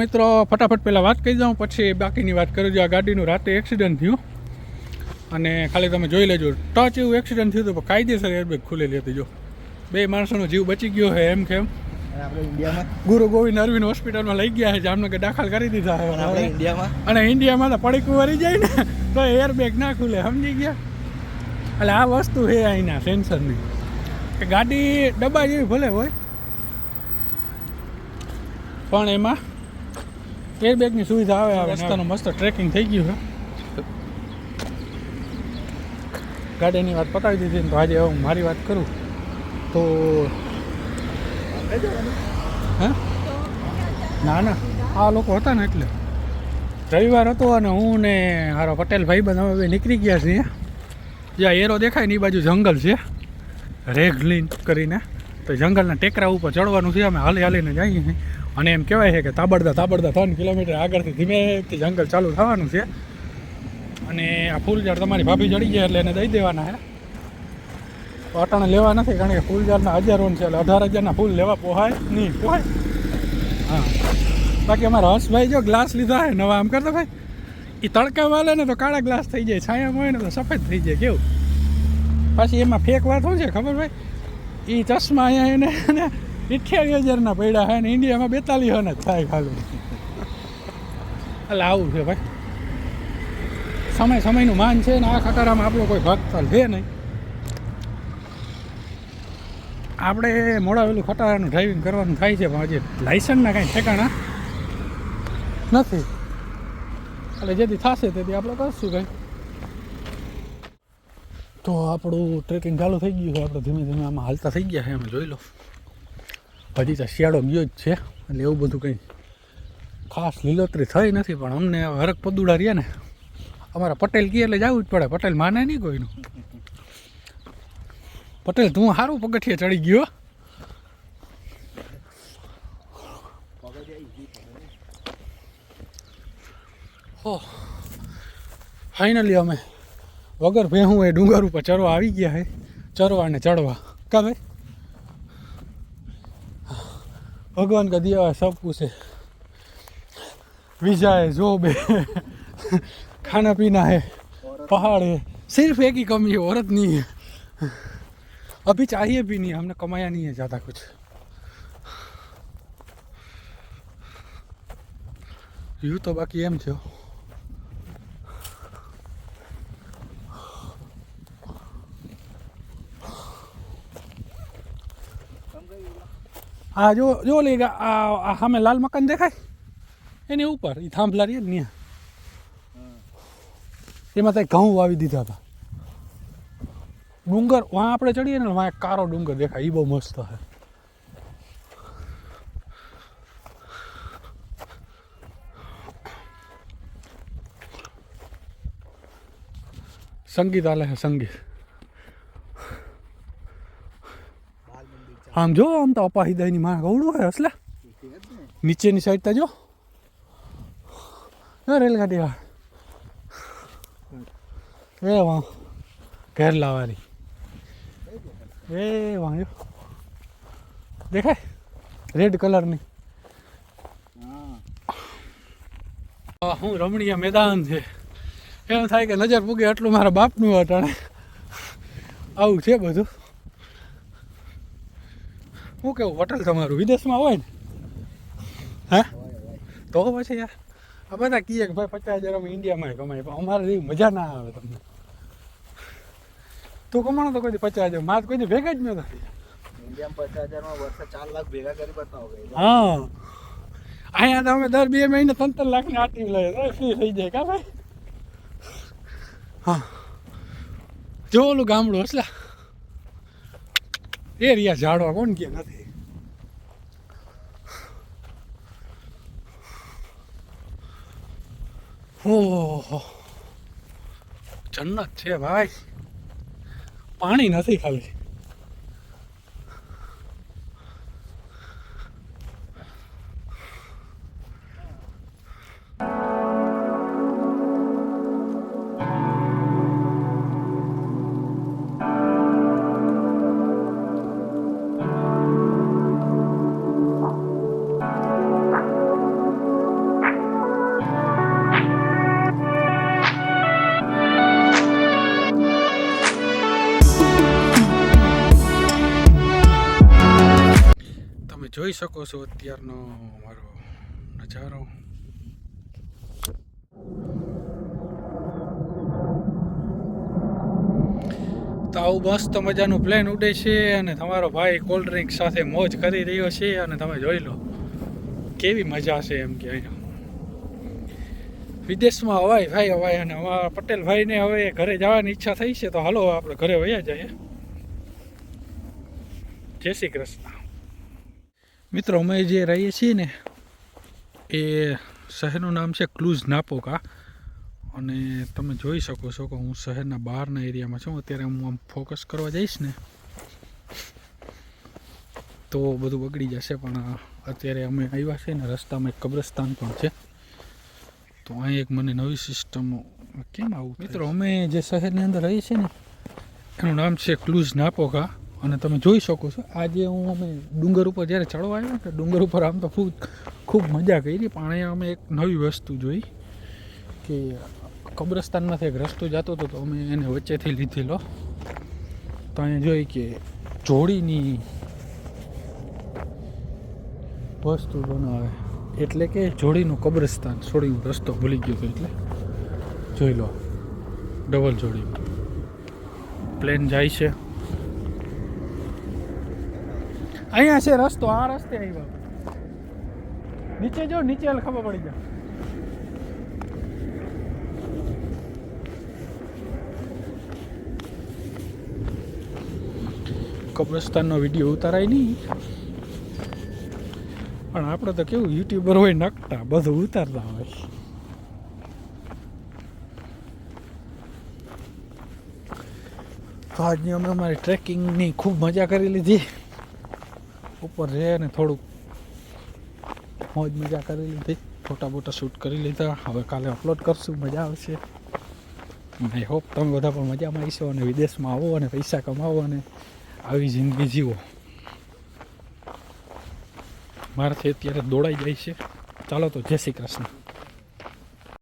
મિત્રો ફટાફટ પહેલાં વાત કહી દઉં પછી બાકીની વાત કરું. જો આ ગાડીનું રાતે એક્સિડન્ટ થયું અને ખાલી તમે જોઈ લેજો ટચ એવું એક્સિડન્ટ થયું હતું પણ કાયદેસર એરબેગ ખુલેલી હતી જો. બે માણસોનો જીવ બચી ગયો છે એમ કેમ ગુરુ ગોવિંદ અરવિંદ હોસ્પિટલમાં લઈ ગયા છે જામનગર દાખલ કરી દીધા આપણે ઇન્ડિયામાં? અને ઇન્ડિયામાં તો પડીકું વરી જાય ને તો એરબેગ ના ખુલે સમજી ગયા? એટલે આ વસ્તુ છે અહીંના સેન્સરની. કે ગાડી ડબ્બા જેવી ભલે હોય પણ એમાં એરબેગની સુવિધા આવે આવે રસ્તાનું મસ્ત ટ્રેકિંગ થઈ ગયું છે. ગાડીની વાત પતાવી દીધી ને તો આજે હું મારી વાત કરું. તો હા? ના ના. આ લોકો હતા ને એટલે. રવિવાર હતો અને હું ને હારો પટેલ ભાઈ અમે બે નીકળી ગયા છીએ. જ્યાં એરો દેખાય ને એ બાજુ જંગલ છે. રેગલીન કરીને. તો જંગલના ટેકરા ઉપર ચડવાનું છે, અમે હાલી હાલીને જઈએ અને એમ કહેવાય છે કે તાબડતા તાબડતા ત્રણ કિલોમીટર આગળથી ધીમેથી જંગલ ચાલુ થવાનું છે. અને આ ફૂલઝાડ તમારી ભાભી ચડી ગયા એટલે એને દઈ દેવાના છે. પાટણ લેવા નથી, કારણ કે ફૂલ ઝાડના હજારો છે એટલે અઢાર હજારના ફૂલ લેવા પોહાય નહીં. પોહાય. હા. બાકી અમારા હર્ષભાઈ જો ગ્લાસ લીધા હે નવા આમ કરતા ભાઈ. એ તડકા વાલે ને તો કાળા ગ્લાસ થઈ જાય, છાયા હોય ને તો સફેદ થઈ જાય, કેવું? પાછી એમાં ફેક વાત હોય છે, ખબર ભાઈ? એ ચશ્મા અહીંયા એને અઠ્યાવીસ હજારના પડ્યા હોય ને ઇન્ડિયામાં બેતાલીસ જ થાય ખાલી. એટલે આવું છે ભાઈ. સમય સમયનું માન છે ને આ ખટારામાં આપણો કોઈ ભક્ત છે નહીં. આપણે મોડા વેલું ખટારાનું ડ્રાઇવિંગ કરવાનું થાય છે, પણ હજી લાઇસન્સના કાંઈ ઠેકાણા નથી. એટલે જેથી થશે તેથી આપણે કરશું કંઈ તો આપણું ટ્રેકિંગ ચાલુ થઈ ગયું છે. આપણે ધીમે ધીમે આમાં હાલતા થઈ ગયા છે. અમે જોઈ લો. હજી તો શિયાળો ગયો જ છે. એટલે એવું બધું કંઈ ખાસ લીલોતરી થઈ નથી, પણ અમને હરક પદુડા રહ્યા ને. અમારા પટેલ કહે એટલે જવું જ પડે. પટેલ માને નહીં કોઈનું. પટેલ, તું સારું પગથિયે ચડી ગયો? હો ફાઇનલી અમે વગર ભેહું એ ડુંગર ઉપર ચરવા આવી ગયા હે ચરવા ને ચડવા કા ભાઈ भगवान का दिया हुआ सब कुछ है वीजा है जॉब है खाना पीना है पहाड़ है सिर्फ एक ही कमी है औरत नहीं है अभी चाहिए भी नहीं हमने कमाया नहीं है ज़्यादा कुछ यूँ तो बाकी एम थो હા જો જો લે આ આ સામે લાલ મકાન દેખાય? એની ઉપર એ થાંભલા રહી ને એમાં ત્યાં ઘઉં વાવી દીધા હતા ડુંગર, વાં આપણે ચડીએ ને, વાં કારો ડુંગર દેખાય. એ બહુ મસ્ત છે સંગીત આલે છે સંગીત. આમ જો આમ તો અપાહિદાયની માં ગૌડું હોય હસલા. નીચેની સાઈડ તા જો. રેલગાડી હા એ વાં ઘેર લાવવાની. એ વાંધો દેખાય? રેડ કલરની હું રમણીય મેદાન છે. એમ થાય કે નજર પૂગે એટલું મારા બાપનું અટાણે. આવું છે બધું. શું કેવું હોટલ તમારું? વિદેશમાં હોય ને? હા? તો પછી યાર આ બધા કહીએ કે ભાઈ પચાસ હજાર અમે ઇન્ડિયામાં કમાય પણ અમારે એવી મજા ના આવે તમને. તું કમાણો તો કોઈ પચાસ હજાર મારે કોઈ ભેગા જ નથી હા. અહીંયા તો અમે દર બે મહિને ત્રણ ત્રણ લાખની આટી લઈએ ફ્રી થઈ જાય કા ભાઈ? હા. જો ઓલું ગામડું હસલા એ રહ્યા ઝાડવા કોણ કે નથી? ઓહો. જન્નત છે ભાઈ. પાણી નથી ખાલી. જોઈ શકો છો અત્યારનો મારો નજારો. તો આવું મસ્ત મજાનું પ્લેન ઉડે છે અને તમારો ભાઈ કોલ્ડ ડ્રિંક સાથે મોજ કરી રહ્યો છે અને તમે જોઈ લો, કેવી મજા છે એમ કે અહીંયા. વિદેશમાં હવાય ભાઈ હવાય અને અમારા પટેલભાઈને હવે ઘરે જવાની ઈચ્છા થઈ છે તો હાલો આપણે ઘરે વયા જઈએ. જય શ્રી કૃષ્ણ. મિત્રો અમે જે રહીએ છીએ ને એ શહેરનું નામ છે ક્લુઝ નાપોકા. અને તમે જોઈ શકો છો કે હું શહેરના બહારના એરિયામાં છું. અત્યારે હું આમ ફોકસ કરવા જઈશ ને તો બધું બગડી જશે. પણ અત્યારે અમે આવ્યા છીએ ને રસ્તામાં એક કબ્રસ્તાન પણ છે. તો અહીં એક મને નવી સિસ્ટમ કેમ આવું મિત્રો અમે જે શહેરની અંદર રહીએ છીએ ને એનું નામ છે ક્લુઝ નાપોકા. અને તમે જોઈ શકો છો, આજે હું અમે ડુંગર ઉપર જ્યારે ચડવા આવ્યા ને, ડુંગર ઉપર આમ તો ખૂબ ખૂબ મજા કરી, પણ અહીંયા અમે એક નવી વસ્તુ જોઈ કે કબ્રસ્તાનમાંથી એક રસ્તો જતો હતો, તો અમે એને વચ્ચેથી લીધેલો. તો અહીંયા જોઈ કે જોડીની વસ્તુ બનાવે. એટલે કે જોડીનું કબ્રસ્તાન જોડીનો રસ્તો ભૂલી ગયો એટલે. જોઈ લો, ડબલ જોડી. પ્લેન જાય છે. અહીંયા છે રસ્તો, આ રસ્તે આવ્યો. નીચે જો, નીચે ખબર પડી જાય. કબ્રસ્તાનનો વીડિયો ઉતારાય નહીં. પણ આપણે તો કેવું યુટ્યુબર હોય નકટા, બધું ઉતારતા હોય. તો આજની અમે અમારી ટ્રેકિંગની ખૂબ મજા કરી લીધી. ઉપર રહે ને થોડુંક મોજ મજા કરી લીધી. ફોટા બોટા શૂટ કરી લીધા. હવે કાલે અપલોડ કરશું. મજા આવશે. આઈ હોપ તમે બધા પણ મજામાં આવીશો અને વિદેશમાં આવો અને પૈસા કમાવો અને આવી જિંદગી જીવો. મારાથી અત્યારે દોડાઈ જાય છે. ચાલો તો જય શ્રી કૃષ્ણ.